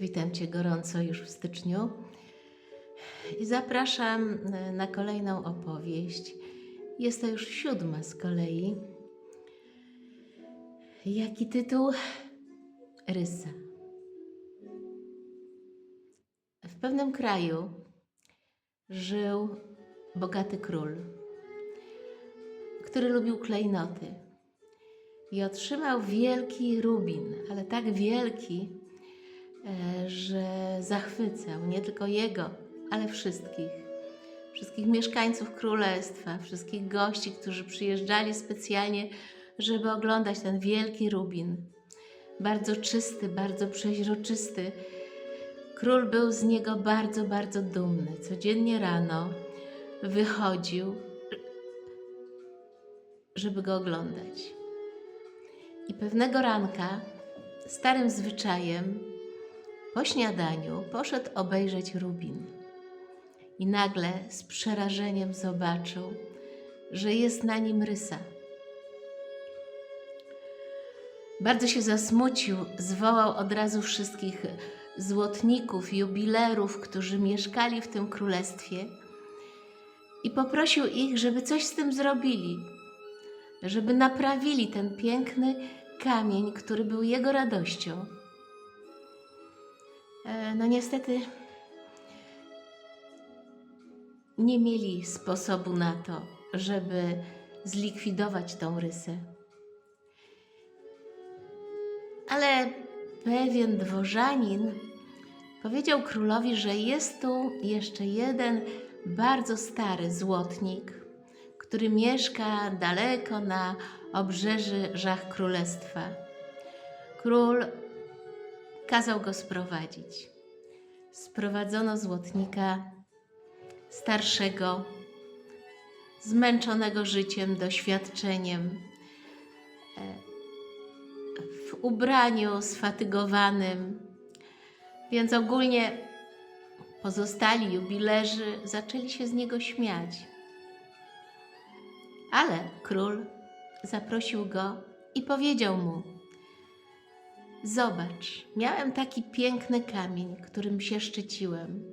witam Cię gorąco już w styczniu i zapraszam e, na kolejną opowieść. Jest to już siódma z kolei. Jaki tytuł? Rysa. W pewnym kraju żył bogaty król, który lubił klejnoty i otrzymał wielki rubin, ale tak wielki, że zachwycał nie tylko jego, ale wszystkich. Wszystkich mieszkańców królestwa, wszystkich gości, którzy przyjeżdżali specjalnie, żeby oglądać ten wielki rubin. Bardzo czysty, bardzo przeźroczysty. Król był z niego bardzo, bardzo dumny. Codziennie rano wychodził, żeby go oglądać. I pewnego ranka, starym zwyczajem, po śniadaniu poszedł obejrzeć Rubin. I nagle z przerażeniem zobaczył, że jest na nim rysa. Bardzo się zasmucił, zwołał od razu wszystkich złotników, jubilerów, którzy mieszkali w tym królestwie i poprosił ich, żeby coś z tym zrobili, żeby naprawili ten piękny kamień, który był jego radością. E, No niestety nie mieli sposobu na to, żeby zlikwidować tą rysę. Ale pewien dworzanin powiedział królowi, że jest tu jeszcze jeden bardzo stary złotnik, który mieszka daleko na obrzeżach królestwa. Król kazał go sprowadzić. Sprowadzono złotnika starszego, zmęczonego życiem, doświadczeniem, e, w ubraniu sfatygowanym. Więc ogólnie pozostali jubilerzy zaczęli się z niego śmiać. Ale król zaprosił go i powiedział mu: Zobacz, miałem taki piękny kamień, którym się szczyciłem.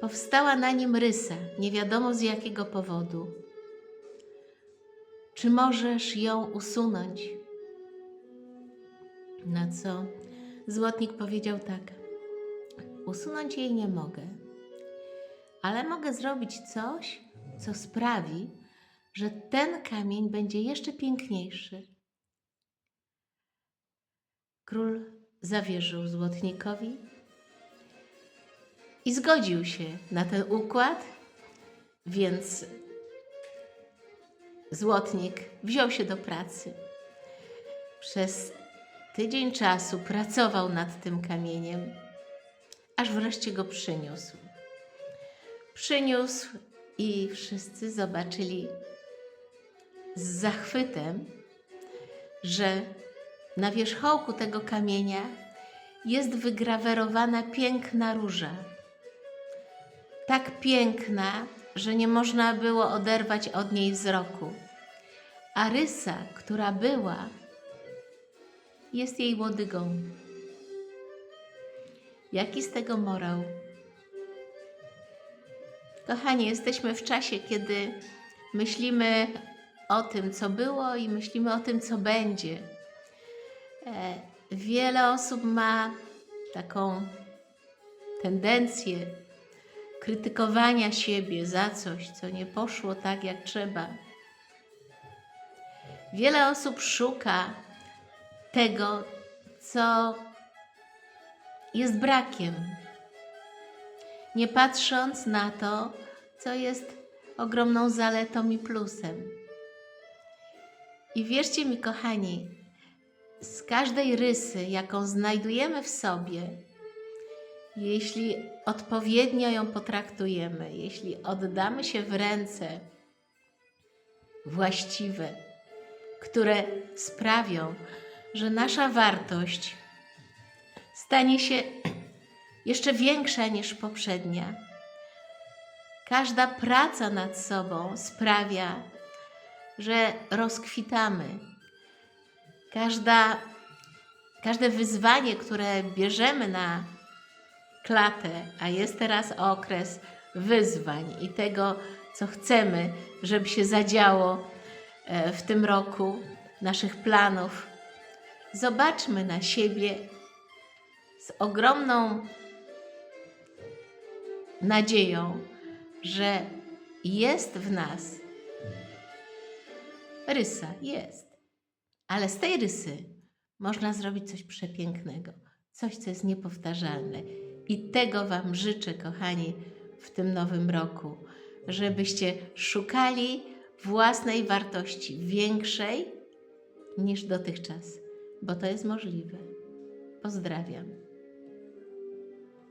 Powstała na nim rysa, nie wiadomo z jakiego powodu. Czy możesz ją usunąć? Na co złotnik powiedział tak: Usunąć jej nie mogę, ale mogę zrobić coś, co sprawi, że ten kamień będzie jeszcze piękniejszy. Król zawierzył złotnikowi i zgodził się na ten układ, więc złotnik wziął się do pracy. Przez tydzień czasu pracował nad tym kamieniem, aż wreszcie go przyniósł. Przyniósł i wszyscy zobaczyli z zachwytem, że na wierzchołku tego kamienia jest wygrawerowana piękna róża. Tak piękna, że nie można było oderwać od niej wzroku. A rysa, która była, jest jej łodygą. Jaki z tego morał? Kochani, jesteśmy w czasie, kiedy myślimy o tym, co było i myślimy o tym, co będzie. E, Wiele osób ma taką tendencję krytykowania siebie za coś, co nie poszło tak, jak trzeba. Wiele osób szuka tego, co jest brakiem, nie patrząc na to, co jest ogromną zaletą i plusem. I wierzcie mi, kochani, z każdej rysy, jaką znajdujemy w sobie, jeśli odpowiednio ją potraktujemy, jeśli oddamy się w ręce właściwe, które sprawią, że nasza wartość stanie się jeszcze większa niż poprzednia. Każda praca nad sobą sprawia, że rozkwitamy. Każda każde wyzwanie, które bierzemy na klatę, a jest teraz okres wyzwań i tego, co chcemy, żeby się zadziało e, w tym roku, naszych planów, zobaczmy na siebie z ogromną nadzieją, że jest w nas rysa, jest. Ale z tej rysy można zrobić coś przepięknego, coś, co jest niepowtarzalne. I tego Wam życzę, kochani, w tym nowym roku, żebyście szukali własnej wartości większej niż dotychczas, bo to jest możliwe. Pozdrawiam.